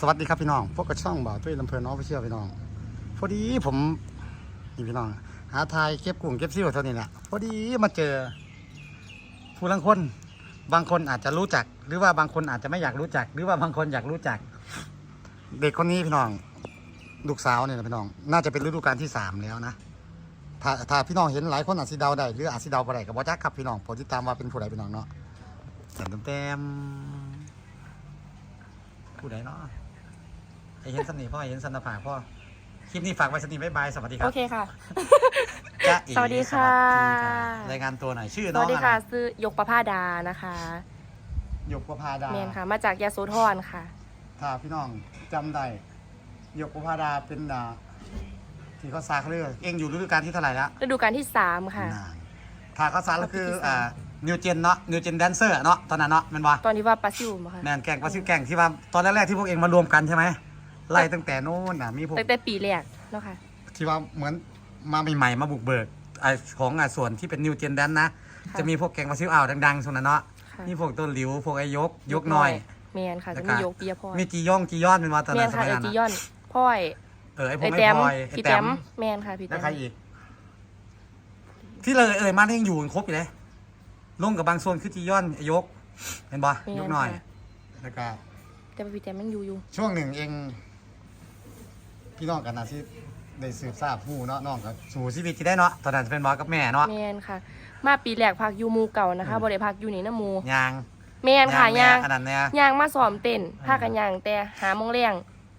สวัสดีครับพี่น้องพวกกระช่องบ่าวตุ้ยลำเพลินน้องไปเชี่ยวพี่น้อง พอดีผมนี่พี่น้อง หาทายเก็บกุ้งเก็บซิ่วเท่านี้แหละพอดีมาเจอ ผู้ลังคน บางคนอาจจะรู้จัก หรือว่าบางคนอาจจะไม่อยากรู้จัก หรือว่าบางคนอยากรู้จัก เด็กคนนี้พี่น้องลูกสาวเนี่ยนะพี่น้อง น่าจะเป็นฤดูกาลที่สามแล้วนะถ้าถ้าพี่น้องเห็นหลายคนอาจสิเดาได้หรืออาจสิเดาบ่ได้กับ่จักครับพี่น้องโปรดติดตามว่าเป็นผู้ใดพี่น้องเนาะเต็มเต็มๆผู้ใดเนาะ เห็นสนิพ่อไอเห็นสันตผาพ่อ คลิปนี้ฝากไว้สนิบ๊ายบาย สวัสดีคโอรับเคค่ะ จ๊ะเอ๋สวัสดีค่ะสวัสดีค่ะรายงานตัวหน่อยชื่อสน้อวังสดีอะไรค่ะซื้อยกประภาดานะคะหยกประพาดาเมนค่ะ มาจากยาโสธรค่ะ ถ้าพี่น้องจำได้หยกประพาดาเป็นอ่าที่เขาซาเขาเรียกเองอยู่ฤดูกาลที่เท่าไหร่แล้วฤดูกาลที่สามค่ะ นานถ้าเขาซาก็คือที่สามอ่านิวเจนเนาะนิวเจนแดนเซอร์เนาะตอนนั้นเนาะแมันบ่ตอนนี้ว่าปลาซิวมาค่ะแมนแกงปลาซิวแกงที่ว่าตอนแรกๆที่พวกเองมารวมกันใช่ไหม ไล่ตั้งแต่นู้นน่ะมีพวกตั้งแต่ปีแรกเนาะค่ะ ที่ว่าเหมือนมาใหม่ๆมาบุกเบิกไอของอะส่วนที่เป็นนิวเจนแดนนะ ค่ะจะมีพวกแกงปลาซิวอ่าวดังๆส่วนนั้นเนาะค่ะ มีพวกต้นหลิวพวกไอ้ยกยกน้อยเมนค่ะแล้วจะก็มียกเปียพลอยมีจีย่องจียอดเป็นว่าตอนเมนั้นนสค่ะมัยเออนั้นจีนะยอนพ่อยเออไอ้พวไอกไอ้แต้มพลอยไอ้พี่แต้แต้มมแมนค่ะพี่แล้แต้วมใครอีก ที่เลยเอ่ยมานี่ยังอยู่กันครบอยู่เลยลงกับบางโซนคือจีย่อนไอ้ยกเห็นบ่เมยกนน้อยค่ะแล้วก็แต่ว่าพี่แต้มยังอยู่อยู่ช่วงหนึ่งเอง พี่น้องกันนะที่ได้สืบทราบผู้เนาะน้องก็สู่ชีวิตที่ได้เนาะตอนนั้นจะเป็นบอสกับแม่เนาะเมนค่ะ มาปีแรกพักอยู่หมูเก่านะคะอืมบ่ได้พักอยู่นี่นะหมูยางเมนค่ะแม่ยางอันนั้นเนี่ยยางมาซ้อมเต้นอืมพากันยางแต่หาโมงเลี้ยง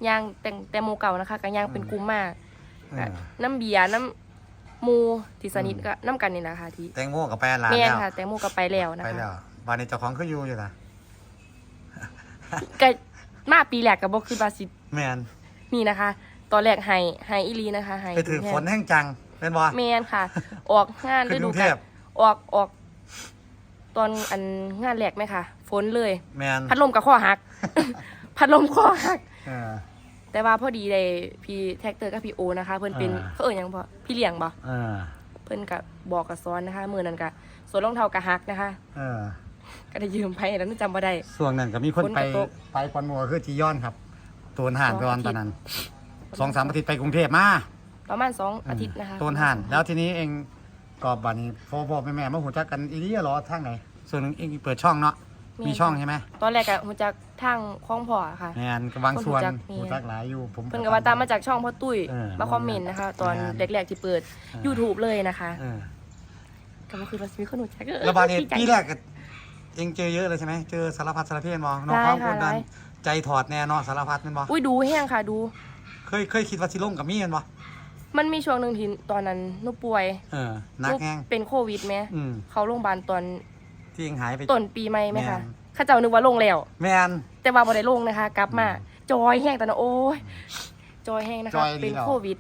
ยางแต่งแต่หมูเก่านะคะกันยางเป็นกลุ่มมากเออน้ำเบียร์น้ำหมูที่สนิทอืมก็น้ำกันนี่นะคะที่แตงโมกับแปรหลานแม่นแล้วค่ะแตงโมก็ไปแล้วนะไปคะแล้วบ้านนี้เจ้าของคืออยู่อยู่นะก็มาปีแรกกับบ่คือว่าสิแม่นนี่นะคะ ตอนแรกไห้ไห้อีหลีนะคะไห้ไปถือฝนแห้งจังเป็นบอแม่นค่ะ ออกงานขึ้นกรุงเทพออกออกตอนอันงานแรกไหมคะฝนเลย แม่นพัดลมกับข้อหัก พัดลมข้อหักเออแต่ว่าพอดีเลยพี่แท็กเตอร์กับพี่โอนะคะ เพิ่นเป็นอ่าเขาเอ่ยหยังบ่พี่เลี้ยงบ่เออเพิ่นกับบอกกับซ้อนนะคะมือนั้นกับส่วนรองเท้ากะฮักนะคะเออก็ได้ยืมไปแล้วนึกจำบ่ได้ ส่วนนั้นก็มีคนฝนไปกระตกไปคอนโมคือจีย้อนครับ ตัวห่านสองตอนอาทิตย์ตอนนั้น สองสามอาทิตย์ไปกรุงเทพมาประมาณสองอาทิตย์นะคะตัวห่าน แล้วทีนี้เองก็บัดนี้พ่อพ่อแม่แม่มาหูจักกันอีนี่เหรอทางไหน ส่วนหนึ่งเองเปิดช่องเนาะมีช่องใช่ไหมตอนแรกก็ฮู้จักทางคลองพ่อค่ะแม่นก็บางส่วนคนรู้จักมีหูจักหลายอยู่ผมเพิ่นก็มาตามมาจากช่องพ่อตุ้ยเออมาคอมเมนต์นะคะ ตอนงานแรกๆที่เปิดเออ YouTube เลยนะคะเออก็บ่คือว่าสิมีคนรู้จักเออแล้วบาดนี้ดีใจปีแรกก็เองเจอเยอะเลยใช่ไหมเจอสารพัดสารเพศมองน้องหลายความค่ะกดดันหลายใจถอดแน่เนอนสารพัดแมันบ่อุ้ยดูแห้งค่ะดู เคยเคยคิดว่าสิลงกับมีแมันบ่มันมีช่วงหนึงที่ตอนนั้นหนูป่วยเออนักแห้งหนูเป็นโควิดแหมอืม เข้าโรงพยาบาลตอนที่เองหายไป ต้นปีใหม่ไหมคะแม่นเข้าเจ้านึกว่าลงแล้ว แมน แต่ว่าบ่ได้ลงนะคะ กลับมาอืมจอยแห้งตอนนั้นโอ้ยจอยแห้งนะจคะอยดีเป็นเหรอ โควิด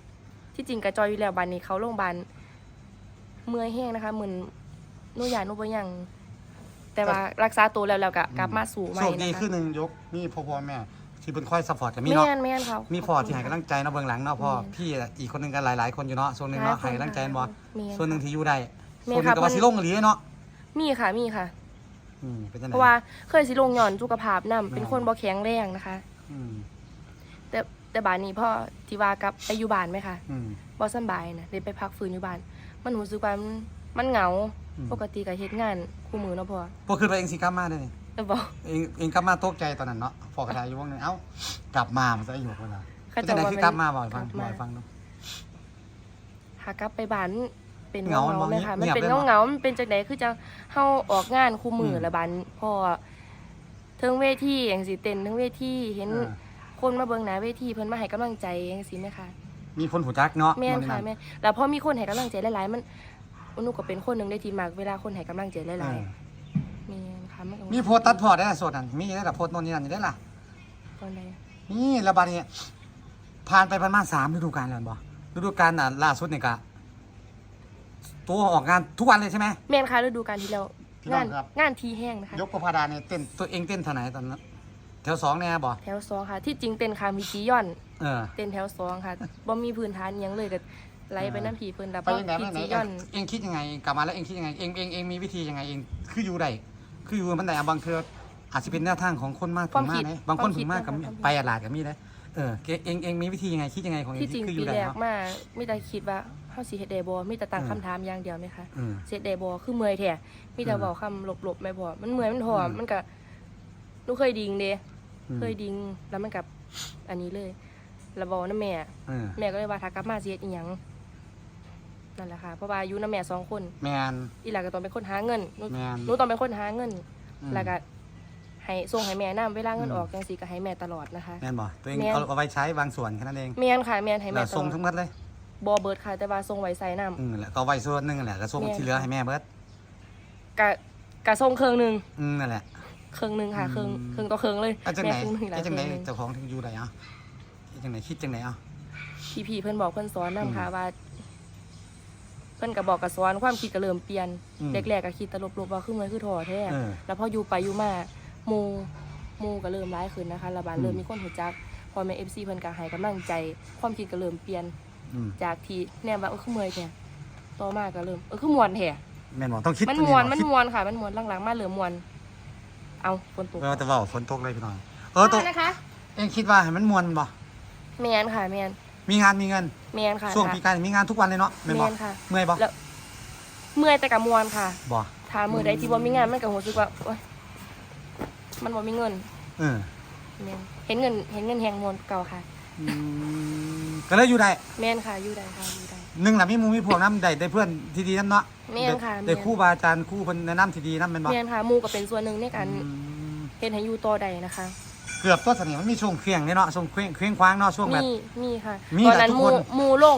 ที่จริงก็จอยอยู่แล้วบัดนี้เขาโรงพยาบาลเมื่อยแห้งนะคะเหมือนหนูอยากหนูบ่ยังแต่ว่ารักษาตัวแล้วแล้วก็กลับมาสู่ใหม่โชคดีนะคะขึ้นหนึ่งยกมีพ่อพ่อแม่ ที่เป็นค่อยซัพพอร์ตกับมีแม่เนาะ นแม่นค่ะมีพ่อที่ให้กำลังใจเนาะเบื้องหลังเนาะพ่อพี่อะอีกคนหนึงกันหลายๆ คนอยู่เนาะส่วนหนึ่งเนาะให้กำลังใจบ่แม่น ส่วนหนึ่งที่อยู่ได้แม่ส่วนหนึ่งค่ะก็ว่าสิลงอีหลีเนาะมีค่ะมีค่ะ อืมเป็นจังไดเพราะว่าเคยสิลงหย่อนสุขภาพนํแม่นเป็นคนบ่แข็งแรงนะคะ อืมแต่แต่บาดนี้พ่อที่ว่ากับไปอยู่บ้านไหมคะอืม บ่สำบายนะได้ไปพักฟื้นอยู่บ้าน มันรู้สึกว่ามันมันเหงาอืม ปกติก็เฮ็ดงานคู่มือเนาะพ่อพวกขึ้นไปเองสิกลับมาได้นี่ แต่บอก เองเองกลับมาตกใจตอนนั้นเนาะพอกระดาษอยู่วงหนึงเอ้ากลับมามันจะอยู่เวลาเขาเป็นจังไดว่าคือกลับมาบ่อยฟังกลับบ่มาอยฟังดูหากลับไปบ้านเป็นเหงาเงามันๆไหมคะเงีมันยบเป็นเลยเงาบ่เงาๆมันเป็นจังไดคือจังเฮาออกงานคู่มืออืมละบ้านพ่อเทิงเวทีอย่างสิเต้นเทิงเวทีเห็น อ่าคนมาเบิ่งหน้าเวทีเพิ่นมาให้กำลังใจจังซี่ไหมคะมีคนหูจักเนาะแม่นโนค่ะนั่นแม่นแล้วพอมีคนให้กำลังใจหลายๆ มันหนูก็เป็นคนหนึงได้ที่มักเวลาคนให้กำลังใจหลายเออๆแม่น ค่ะมันก็มีโพสต์ตัดพอได้สดนั่นมีได้แต่โพสต์โน่นนี่นั่นอยู่ได้ล่ะ ตอนใดนี่ระบาดนี้ผ่านไปประมาณสามฤดูกาลแล้วบ่ฤดูกาลอะล่าสุดนี่กะตัวออกงานทุกวันเลยใช่ไหม แม่นค่ะฤดูกาลที่แล้วพี่น้องงานครับ งานทีแห้งนะคะ ยกประพาดาเนี่ยเต้นตัวเองเต้นเท่าไหนตอนนั้นแถวสองเนี่ยบ่แถวสองค่ะ ที่จริงเต้นค่ะมีจีย่อน เออเต้นแถวสองค่ะบ่มีพื้นฐานอิหยังเลยก็ไล่ไปน้ำผีเพิ่นแต่พไปอยังไงพีไปไหนจีเองย่อน เองคิดยังไงกลับมาแล้วเองคิดยังไงเองเองเองมีวิธียังไงเองคืออยู่ได้ คืออยู่มันไหนอะบางเทืออาจจะเป็นแนวทางของคนมากความถึงมากคิดนะบางคนความคิถึดงมากกับนะคะไปอาลาดกับมีนะเออเกเองเองมีวิธียังไงคิดยังไงของเองที่จริงคืออปียู่ได้แรกเนาะมามีแต่คิดว่าเฮาสิเฮ็ดได้บ่มีแต่ตั้งอืมคำถามอย่างเดียวไหมคะอืมเฮ็ดได้บ่คือเมื่อยแท้มีแต่อืมเว้าคำหลบๆไม่พอมันเมื่อยมันท้ออมมันก็หนูเคยดิ่งเด้อืมเคยดิ่งแล้วมันกับอันนี้เลยแล้วบอกนำแม่เออแม่ก็เลยว่าถ้ากลับมาสิเฮ็ดอีหยัง นั่นแหละค่ะเพราะว่าอยู่นำแม่สองคน แมน อีหลาก็ต้องเป็นคนหาเงินหนูแมนหนูต้องเป็นคนหาเงิน อืม แล้วก็ให้ส่งให้แม่นํเวลาเงินอืม ออกจังซี่ก็ให้แม่ตลอดนะคะ แมนบ่ตัวเองแม่น เอาเอาไว้ใช้บางส่วนแค่นั้นเองแม่นค่ะแม่นให้แล้แม่วตส่งลอดทั้งหมดเลยบ่เบิดค่ะแต่ว่าส่งไว้ใส่น้อืมแหละก็เอาไว้ส่วนหนึงนั่นแหละก็ส่งแม่น ที่เหลือให้แม่เบิดำกะกะส่งเครื่องหนึงอืมนั่นแหละ เครื่องหนึงค่ะเครื่องอืม เครื่องต่อเครื่องเลยเอาจังแม่ไหนเครื่องหนึงหลายเอาเคจังไหนรื่องหนึง เจ้าของถึงอยู่ได้อะเอาจังไหนคิดจังไหนอะ พี่ๆเพิ่นบอกเพิ่นสอนนํอืมค่ะว่า เพิ่นก็บอกก็สอนความคิดก็เริ่มเปลี่ยนอืมแรกๆก็คิดตลบๆว่าคือมันคือท้อแท้เออแล้วพออยู่ไปอยู่มาหมู่หมู่ก็เริ่มร้ายขึ้นนะคะระบาดอืมเริ่มมีคนรู้จักพอแม่ FC เพิ่นก็ให้กำลังใจ ความคิดก็เริ่มเปลี่ยน อืมจากที่แนมว่าเออคือเมื่อยแท้ต่อมาก็เริ่มเออคือม่วนแท้แม่นบ่ต้องคิดมันตัวม่วนบ่มันคิดม่วนค่ะ มันม่วนหลังๆมาเริ่มม่วน เอาฝนตกเออแต่ว่าฝนตกเลยพี่น้องเออตัวนะคะ เองคิดว่าให้มันมวนบ่แมนค่ะแมน มีงานมีเงินแมนค่ะช่วงปีการมีงานทุกวันเลยเนาะแม่นบ่แมนค่ะ เมื่อยบ่แล้ว เมื่อยแต่กับมวนค่ะบ่ถ้ามือใดที่บ่มีงานมันก็รู้สึกว่าโอ๊ยมันบ่มีเงินเออแมนเห็นเงิน เห็นเงินแหงมวนเก่าค่ะอืมก็เลยอยู่ได้แมนค่ะอยู่ได้ค่ะอยู่ได้ หนึ่งล่ะมีหมูมีพวกน้ำได้ได้เพื่อนที่ดีน้ำเนาะแม่นค่ะได้แม่น ได้ครู่บาอาจารย์ครู่เพิ่นแนะนำที่ดีน้ำเป็นบ่แมนค่ะหมู่ก็เป็นส่วนหนึ่งในการอืมเฮ็ดให้อยู่ต่อได้นะคะ เกือบตัวสนิทมันมีช่วงเครื่องเนี่ยเนาะช่วงเครื่องเครื่องคว้างเนาะช่วงแบบ มีมีค่ะมีตอนแหละนั้นทุกหคมู่นหมู่ลง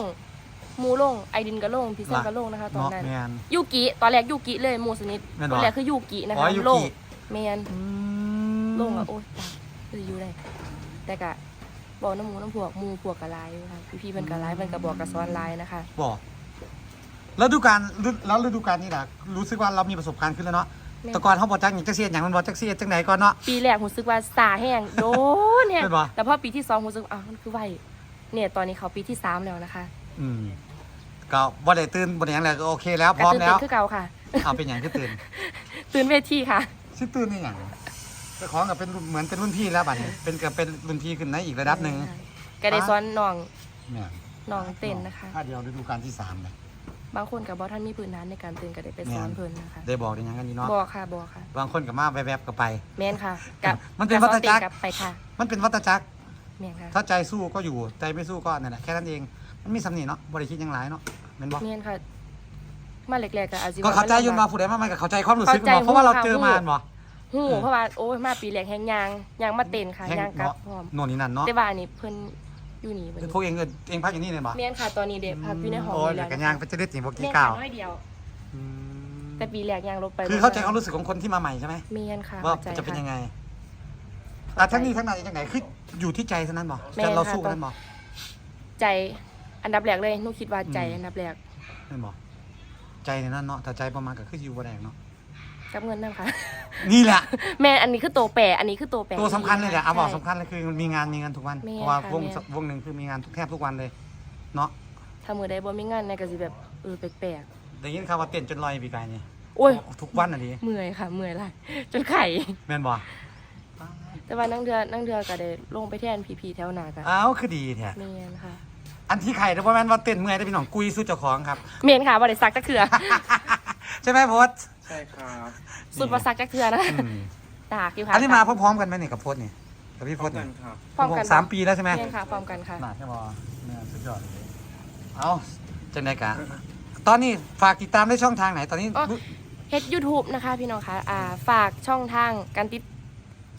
หมู่ลงไอดินก็ลงพี่เซนล่ะก็ลงนะคะ ตอนเนาะนั้น แม่นยูกิตอนแรกยูกิเลยหมู่สนิทแม่นบ่ตอนแรกคือยูกินะอ๋คะอยูลกิงแมนอืมลงอะโอ๊ยตายคืออยู่ได้แต่กะบอกน้ำหมูน้ำพวกหมูพวกกะลายอยู่ค่ะพี่พี่ๆเพิ่นกะลายเพิ่นกะบอกกะซ้อนลายนะคะ บอกแล้วดูการฤดูแล้วฤดูกาลนี้ล่ะรู้สึกว่าเรามีประสบการณ์ขึ้นแล้วเนาะ แม่น แต่ก่อนเขาบอกจักอย่างจักเสียอย่างมันบอกจักเสียจังไหนก่อนเนาะ ปีแรกรู้สึกว่าสาแห้งโดนแห้งเป็นปะ แต่พอปีที่สองรู้สึกอ้าวมันคือไหวเนี่ยตอนนี้เขาปีที่สามแล้วนะคะอืมก็บ่ได้ตื่นบ่ได้หยังแล้วก็โอเคแล้วพร้อมตื่นแล้วเต้นคือเก่าค่ะ เอาเป็นอย่างที่ตื่นตื่นเวทีค่ะชื่อตื่นนี่อย่างเจ้าของกับเป็นรุ่นเหมือนเป็นรุ่นพี่แล้วบัดนี้เป็นกับเป็นรุ่นพี่ขึ้นในอีกระดับหนึ่ง ก็ได้ซ้อนน้องเนี่ยน้องเต้นนะคะ ถ้าเดียวฤดูกาลที่สามเลย บางคนกับบอท่านมีพื้นฐานในการเต้นก็ได้ไปซ้อนแม่นเพิ่นนะคะ ได้บอกได้หยังกันนี่เนาะบอกค่ะบอกค่ะ บางคนกับมาแวบๆก็ไป แม่นค่ะ กับมันเป็นบซ้อวัฏจักรเต้กับไปค่ะ มันเป็นวัฏจักรแม่นค่ะ ถ้าใจสู้ก็อยู่ใจไม่สู้ก็นั่นแหละแค่นั้นเอง มันมีสำนีเนาะบริคิดหยังหลายเนาะแม่นบอกแม่นค่ะ มาแรกๆก็อาจจะก็เข้าใจอยุ่นมาผู้ใดมามันก็เข้าใจความรู้สึกมันบอกเพราะว่าเราเจอมาอันบ่หูเออเพราะว่าโอ้ยมาปีแรกแหงยางยางมาเต้นค่ะแห่งยางกลับเนาะพร้อมโน่นนี่นั่นเนาะแต่ว่าอันนี้เพิ่น อยู่นี่เพิ่นพวกเองเอิ้นเองพักอยู่นี่เลยบ่แม่นค่ะตอนนี้เด็กพักอยู่ในห้องโอ้ยนี่แล้แล้ววก็นะย่างคะไปจะได้ตีบอกกี่แม่นก้าค่ะวน้อยเดียว อืมแต่ปีแรกยางลบไปคือเข้าใจความรู้สึกของคนที่มาใหม่ใช่ไหมแม่นค่ะว่าเข้าใจจะเป็นยังค่ะไงแต่ทั้งนี้ทั้งนั้นยังไงคืออยู่ที่ใจเท่านั้นบ่แม่นแต่เราค่ะสู้ต้องนั้นบ่ใจอันดับแรกเลยหนูคิดว่าใจอืมอันดับแรกนั่นบ่ใจในนั้นเนาะแต่ใจประมาณก็คืออยู่บ่ได้เนาะกับเงินนำค่ะ นี่แหละ แม่นอันนี้คือตัวแปรอันนี้คือตัวแปรตัวสำคัญเลยแหละเอาบอกใช่ สำคัญเลยคือมีงานมีงานทุกวัน แม่เพราะว่าค่ะวงแม่ วงหนึ่งคือมีงานทุกแทบทุกวันเลย เนาะถ้ามือใดบ่มีงานในยก็สิแบบเออแปลกได้ยินข่าวว่าเต้นจนลอยปีกายนี่ๆโอ้ยทุกวันอะดิเมื่อยค่ะเมื่อยหลายจนไข่ แม่นบ่แต่ว่านั่งเดือนั่งเดือก็ได้ลงไปแทนพีๆแถวหน้ากันอ้าวคือดีแท้แม่นค่ะ อันที่ไข่แต่ว่าแม่นว่าเต้นเมื่อยได้พี่น้องกุยสู้เจ้าของครับ เมนค่ะบ่ได้ซักจักเทื่อ ใช่ไหมพศใช่ครับสุดบ่ซักจักเทื่อนะอืมตากอยู่ค่ะอันนี้มาพร้อมๆกันไหมเนี่ยกับพศนี่กับพี่พศกันี่นครับ พร้อมกันสามปีแล้วใช่ไหมเมนค่ะพร้อมกันค่ะ หนาใช่บ่เนี่ยสุดยอดเลยเอาจังไดกะ ตอนนี้ฝากติดตามได้ช่องทางไหนตอนนี้อ๋อ เฮ็ด YouTube นะคะ พี่น้องคะอ่าฝากช่องทางการติด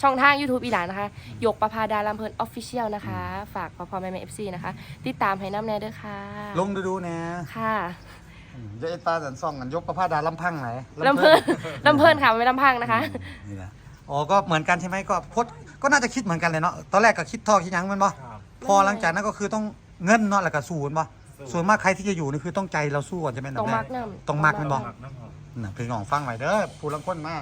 ช่องทาง YouTube อีหลานนะคะหยกประพาดาลำเพลิน Official นะคะ ฝากพ่อพ่อแม่แม่ FC นะคะ ติดตามให้น้ำแน่เด้อค่ะ ลงดูดูๆนะ ค่ะอืม เดี๋ยวไอ้ตาสันซ่องกันยกประพาดาลำพังไหนลำเพลินลำเพลินค่ะไม่ลำพังนะคะ นี่แหละอ๋อก็เหมือนกันใช่ไหมก็พดก็น่าจะคิดเหมือนกันเลยเนาะตอนแรกก็คิดทอคิดหยังแมันบ่ครับ พอหลังจากนั้นก็คือต้องเงินเนาะแล้วก็สู้แมันบ่ส่วนมากใครที่จะอยู่นี่คือต้องใจเราสู้ก่อนใช่ไหมนดัต้องบแรมักน้ำต้องมักแมันบ่ หมักน้ำหอมน่ะพี่น้องฟังไว้เด้อปูลังคนมา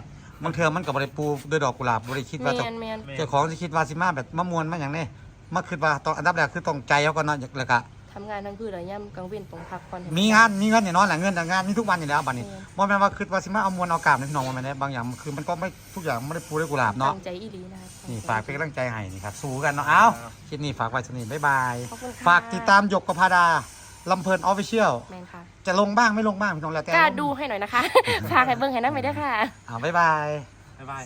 บางเทื่อมันก็บ่ได้ปูด้วยดอกกุหลาบบ่ได้คิดว่าแมจะนแมน เจ้าของสิคิดว่าสิมาแบบมะมวนมาหยังนี่มาคิดว่าต้องอันดับแรกคือต้องใจเขาก่อนเนาะแล้วก็ ทำงานทั้งคืนแล้วย่ำกลางเว้นตรงพักผ่อนให้ มีงานมีเงินเนี่ยนอนหลังเงินแต่งานมีทุกวันอยู่แล้วบัดนี้เออบ่แม่นว่าคิดว่าสิมาเอามวลเอากราบในพี่น้องบ่แม่นได้บางอย่างคือมันก็ไม่ทุกอย่างไม่ได้ปูด้วยกุหลาบเนาะตั้งใจอีหลีนะคะนี่ฝากเป็นกำลังใจให้นี่ครับสู้กันเนาะเอ้าคลิปนี้ฝากไว้สนิทบ๊ายบาย ขอบคุณค่ะฝากติดตามหยกประพาดาลำเพลินออฟฟิเชียลแมนค่ะจะลงบ้างไม่ลงบ้างพี่น้องแล้วแต่กล้าดูให้หน่อยนะคะ ฝากให้เบิ่งให้น้ำไปด้วยค่ะ อ่าบ๊ายบาย บ๊ายบาย